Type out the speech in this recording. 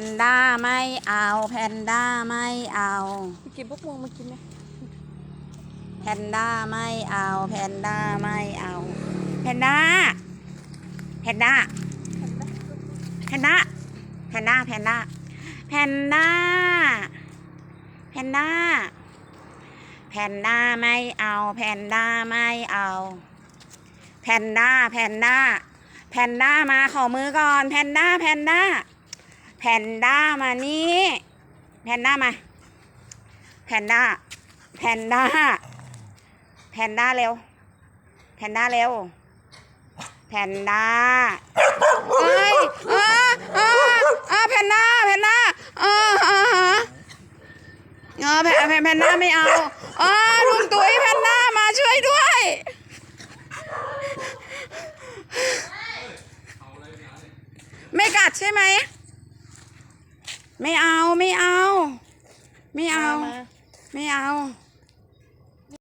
นด้าไม่เอาแพนด้าไม่เอาไปกินพวกมึงมากินไหมแพนด้าไม่เอาแพนด้าไม่เอาแพนด้าแพนด้าแพนด้าแพนด้าแพนด้าแพนด้าแพนด้าแพนด้าไม่เอาแพนด้าไม่เอาแพนด้าแพนด้าแพนด้ามาขอมือก่อนแพนด้าแพนด้าแพนด้ามานี่แพนด้ามา แพนด้า แพนด้า แพนด้าเร็ว แพนด้าเร็ว แพนด้า เอ้ยเออเออเออแพนด้า แพนด้า เออเออเออเอแพนแพนแพนด้าไม่เอาเออลุงตุ้ยแพนด้ามาช่วยด้วยไม่กัดใช่ไหม ไม่เอาไม่เอา ไม่เอามาไม่เอา